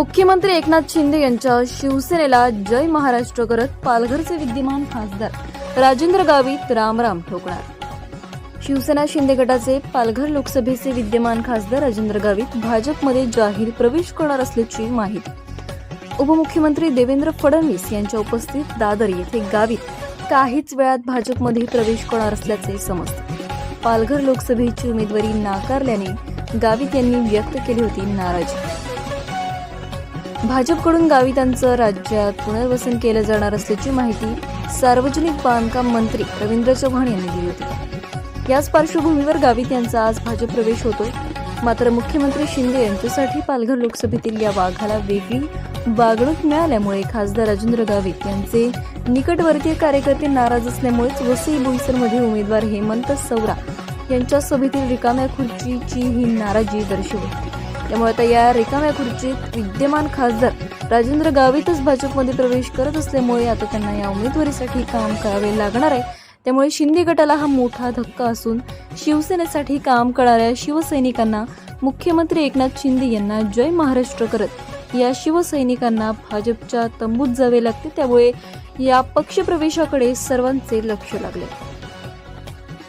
मुख्यमंत्री एकनाथ शिंदे यांच्या शिवसेनेला जय महाराष्ट्र करत पालघरचे विद्यमान खासदार राजेंद्र गावित रामराम ठोकणार. शिवसेना शिंदे गटाचे पालघर लोकसभेचे विद्यमान खासदार राजेंद्र गावित भाजपमध्ये जाहीर प्रवेश करणार असल्याची माहिती. उपमुख्यमंत्री देवेंद्र फडणवीस यांच्या उपस्थित दादर येथे गावित काहीच वेळात भाजपमध्ये प्रवेश करणार असल्याचे समजते. पालघर लोकसभेची उमेदवारी नाकारल्याने गावित यांनी व्यक्त केली होती नाराजी. भाजपकडून गावितांचं राज्यात पुनर्वसन केलं जाणार असल्याची माहिती सार्वजनिक बांधकाम मंत्री रवींद्र चव्हाण यांनी दिली होती. याच पार्श्वभूमीवर गावित यांचा आज भाजप प्रवेश होतोय. मात्र मुख्यमंत्री शिंदे यांच्यासाठी पालघर लोकसभेतील या वाघाला वेगळी वागणूक मिळाल्यामुळे खासदार राजेंद्र गावित यांचे निकटवर्तीय कार्यकर्ते नाराज असल्यामुळेच वसई बोईसरमध्ये उमेदवार हेमंत सौरा यांच्या सभेतील रिकाम्या खुर्चीची ही नाराजी दर्शवली. त्यामुळे आता या रिकाम्या खुर्चीत विद्यमान खासदार राजेंद्र गावितच भाजपमध्ये प्रवेश करत असल्यामुळे आता त्यांना या उमेदवारीसाठी काम करावे लागणार आहे. त्यामुळे शिंदे गटाला हा मोठा धक्का असून शिवसेनेसाठी काम करणाऱ्या शिवसैनिकांना मुख्यमंत्री एकनाथ शिंदे यांना जय महाराष्ट्र करत या शिवसैनिकांना भाजपच्या तंबूत जावे लागते. त्यामुळे या पक्षप्रवेशाकडे सर्वांचे लक्ष लागले.